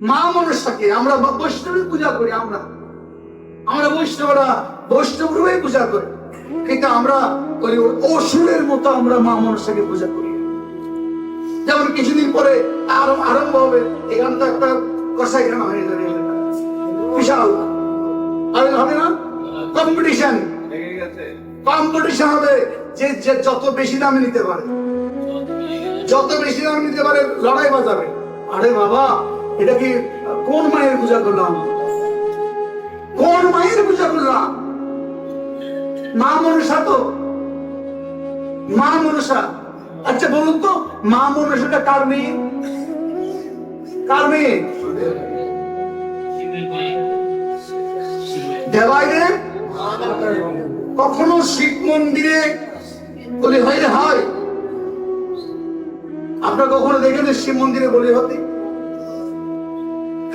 মা মনসাকে আমরা বৈষ্ণবের পূজা করি আমরা। আমরা বৈষ্ণবরা বৈষ্ণব রূপে পূজা করি। কিন্তু আমরা অসুরের মতো আমরা মা মনসাকে পূজা করি। যেমন কিছুদিন পরে আরও আরম্ভ হবে একটা কষাই হয়ে যাবে বিশাল। আর হবে না? কম্পিটিশন কম্পিটিশন হবে যে যে যত বেশি দামে নিতে পারে। যত বেশি দাম নিতে পারে লড়াই বাজাবে। আরে বাবা এটা কি, কোন মায়ের পূজা করলাম? কোন মায়ের পূজা করলাম? মা মনসা তো। মা মনসা। আচ্ছা বলুন তো, মা মনসাটা কার মেয়ে? কার মেয়ে? দেবাইরে? কখনো শিব মন্দিরে বলি হয় হয়? আপনার কখনো দেখেন শিব মন্দিরে বলি হতে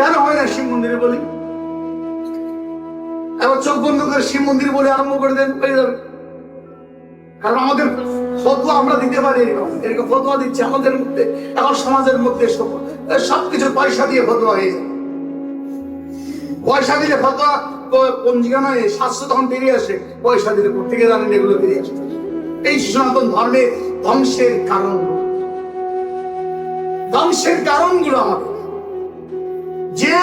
কেন হয় না শিব মন্দিরে বলি? এবার চোখ বন্ধ করে শিব মন্দির বলে আরম্ভ করে দেন, হয়ে যাবে। কারণ আমাদের ফতোয়া আমরা দিতে পারি, এরকম এরকম দিচ্ছে আমাদের মধ্যে, এখন সমাজের মধ্যে সবকিছু পয়সা দিয়ে ফতোয়া হয়ে যায়। পয়সা দিলে ফতোয়া পঞ্জিকা নয় শাস্ত্র তখন বেরিয়ে আসে, পয়সা দিলে থেকে জানেন এগুলো বেরিয়ে আসে। এই সনাতন ধর্মের ধ্বংসের কারণ ধ্বংসের কারণগুলো আমাদের। যে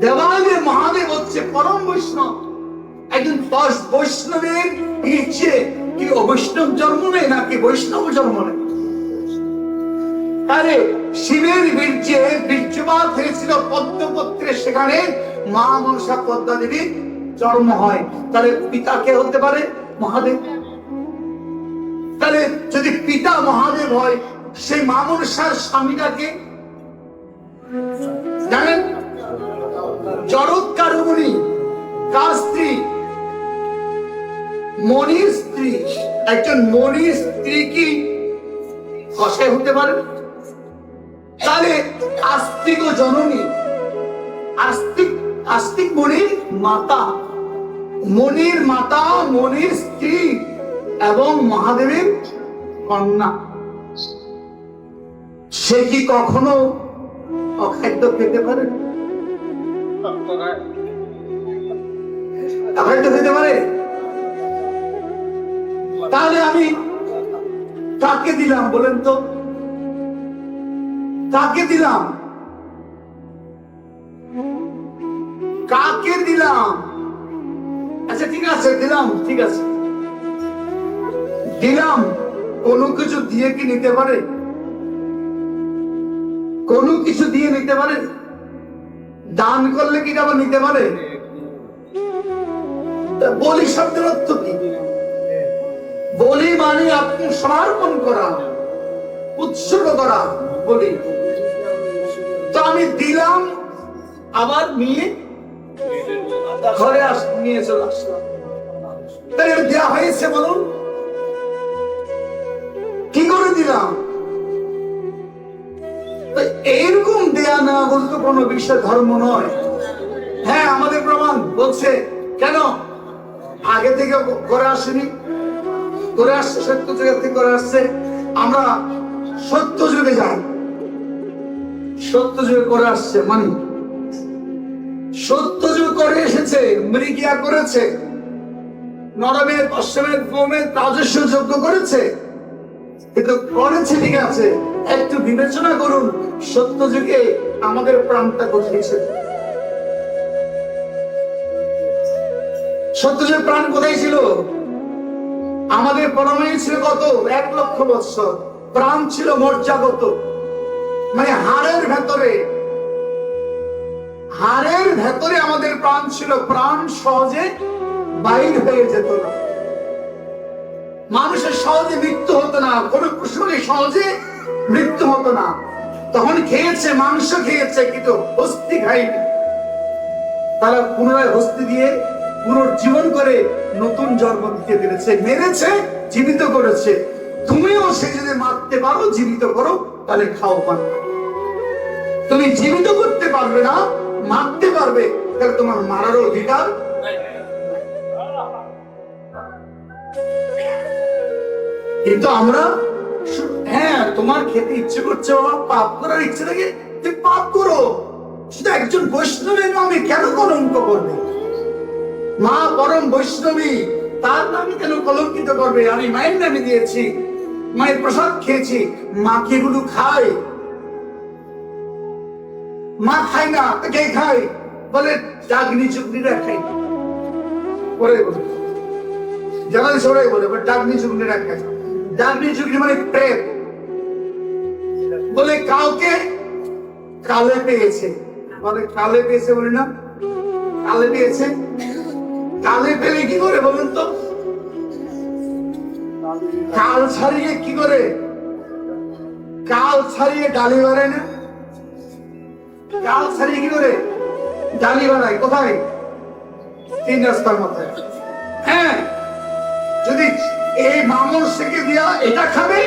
দেবালয়ের মহাদেব হচ্ছে পরম বৈষ্ণব। একজন বৈষ্ণবের ইচ্ছে কি অবৈষ্ণব জন্ম নেয় নাকি বৈষ্ণব জন্ম নেয়? শিবের বীর্যে বীর্যপাত হয়েছিল পদ্মপত্রে। সেখানে মা মনসা পদ্মা দেবী জন্ম হয়। তাহলে পিতা কে হতে পারে? মহাদেব। তাহলে যদি পিতা মহাদেব হয়, সেই মা মনসার স্বামীটাকে জানেন? জড়ৎকারমণি কার স্ত্রী? মনির স্ত্রী। একজন মনির স্ত্রী কি কষাই হতে পারে? তাহলে আস্তিক ও জননী, আস্তিক আস্তিক মনির মাতা। মনির মাতা, মনির স্ত্রী এবং মহাদেবের কন্যা। সে কি কখনো অখাদ্য খেতে পারে? অখাদ্য খেতে পারে? তাহলে আমি কাকে দিলাম বলেন তো? কাকে দিলাম? কাকে দিলাম? আচ্ছা ঠিক আছে, দিলাম, ঠিক আছে। দিলাম, কোনো কিছু দিয়ে কি নিতে পারে? কোনো কিছু দিয়ে নিতে পারে? দান করলে কি আবার নিতে পারে? বলি শব্দের অর্থ কি? বলি মানে আপনি সমর্পণ করা, উৎসর্গ করা বলি। তো আমি দিলাম, আবার নিয়ে ঘরে আস, নিয়ে চলে আসলাম। তাই দেওয়া হয়েছে বলুন। কি করে দিলাম? এইরকম দেয়া না কোনো বিষয় ধর্ম নয়। হ্যাঁ আমাদের প্রমাণ বলছে, কেন? আগে থেকে করে আসেনি। করে আসছে, সত্য যুগের থেকে করে আসছে। আমরা সত্য যুগে যাই। সত্য যুগে করে আসছে মানে? সত্য যুগ করে এসেছে, মৃগিয়া করেছে। নরমের, পশ্চিমের, ভূমের রাজস্ব যোগ্য করেছে। কিন্তু করেছে ঠিক আছে। একটু বিবেচনা করুন, সত্য যুগে আমাদের প্রাণটা কোথায় ছিল? সত্য যুগে প্রাণ কোথায় ছিল? আমাদের পরমায়ু ছিল কত? এক লক্ষ বৎসর। প্রাণ ছিল মর্যাগত। মানে হাড়ের ভেতরে হাড়ের ভেতরে আমাদের প্রাণ ছিল। প্রাণ সহজে বাইর হয়ে যেত না। মানুষের সহজে মৃত্যু হতো না। কোন কুসুমে সহজে মৃত্যু হতো না। তখন খেয়েছে, মাংস খেয়েছে, কিন্তু হস্তি খায়নি। তারা পুনরায় হস্তি দিয়ে পুনর্জীবন করে নতুন জন্ম দিতে পেরেছে, মেরেছে, জীবিত করেছে। তুমিও সে যদি মারতে পারো, জীবিত করো, তাহলে খাও পান তুমি জীবিত করতে পারবে না, মারতে পারবে, তাহলে তোমার মারার অধিকার। কিন্তু আমরা তোমার খেতে ইচ্ছে করছে, বাবা, পাপ করার ইচ্ছে থাকে, তুমি পাপ করো। শুধু একজন বৈষ্ণবের নামে কেন কলঙ্ক করবে? মা পরম বৈষ্ণবী, তার নামে কেন কলঙ্কিত করবে? আমি মায়ের নামে দিয়েছি, মায়ের প্রসাদ খেয়েছি, মা কি এগুলো খায়? মা খায় না কে খায়? বলে ডাগনি চুগনিরা খায়। পরে বলে। জানাল সবাই বলে বলে ডাগনি চুগনিরা খায়। ডাগনি চুগনি মানে প্রেম। বলে কাউকে কালে পেয়েছে। বলে কালে পেয়েছে বলে না? কালে পেয়েছে? কালে পেলে কি করে বলুন তো? কাল ছাড়িয়ে কি করে? কাল ছাড়িয়ে ডালি বাড়ায় না? কাল ছাড়িয়ে কি করে? ডালি বাড়ায় কোথায়? তিন রাস্তার মাথায় হ্যাঁ যদি এই মামুর থেকে দিয়া এটা খাবে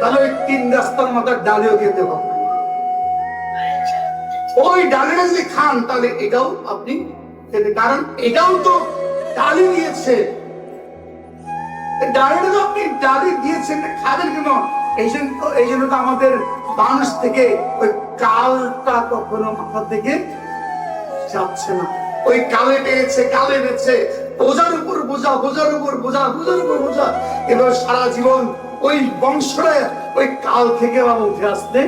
তাহলে ওই তিন রাস্তার মাথার ডালিও খেতে হবে। ওই ডালিটা যদি খান, তাহলে এটাও আপনি খেতে কারণ এটাও তো ডালি দিয়েছে। তো আপনি ডালি দিয়েছেন খাবেন কেন? এই জন্য এই জন্য তো আমাদের মানুষ থেকে ওই কালটা কখনো মাথা থেকে যাচ্ছে না। ওই কালে পেয়েছে কালে পেয়েছে বোঝার উপর বোঝা, বোঝার উপর বোঝা, বোঝার উপর বোঝা। এবার সারা জীবন ওই বংশটা ওই কাল থেকে আবার উঠে আসতে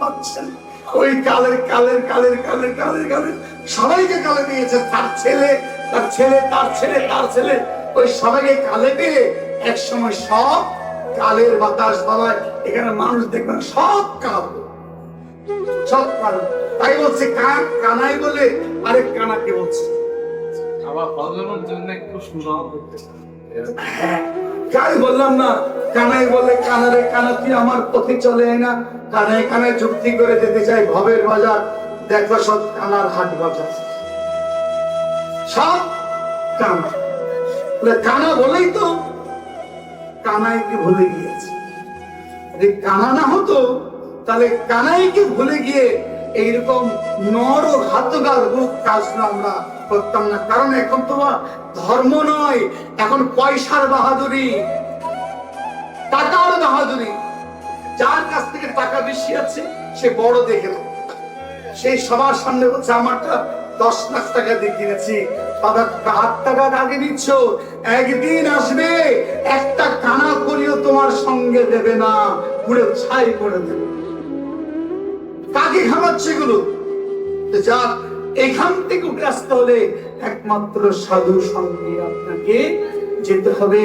পারছে না। ওই কালের কালের কালের কালের কালের কালের সবাইকে কালে পেয়েছে তার ছেলে তার ছেলে তার ছেলে তার ছেলে। ওই সবাইকে কালে পেয়ে এক সময় সব কালের বাতাস বাবায় এখানে মানুষ দেখবেন সব কাল। সব কাল। তাই বলছে কান কানাই বলে আরেক কানাকে বলছে। আবার জন্য একটু হ্যাঁ, কাই বললাম না কানাই বলে, কানারে কানা, তুই আমার পথে চলে না। কানাই কানায় যুক্তি করে যেতে চাই ভবের বাজার। দেখো সব কানার হাট বাজার। সব কানা। কানা বলেই তো কানাইকে ভুলে গিয়েছে? যদি কানা না হতো, তাহলে কানাইকে ভুলে গিয়ে এইরকম নর ও ঘাতকার রূপ কাজগুলো আমরা করতাম না। কারণ এখন তোমার ধর্ম নয়, এখন পয়সার বাহাদুরি। বাহাদুরি যার কাছ থেকে টাকা বেশি আছে, সে বড় দেখে সেই সবার সামনে বলছে, আমারটা দশ লাখ টাকা দিয়ে কিনেছি। আগে একদিন আসবে, একটা কানা করিও তোমার সঙ্গে দেবে না। পুরো ছাই করে দেবে। কাকে খাওয়াচ্ছে এগুলো? এখান থেকে উঠে আসতে হলে একমাত্র সাধু সঙ্গে আপনাকে যেতে হবে।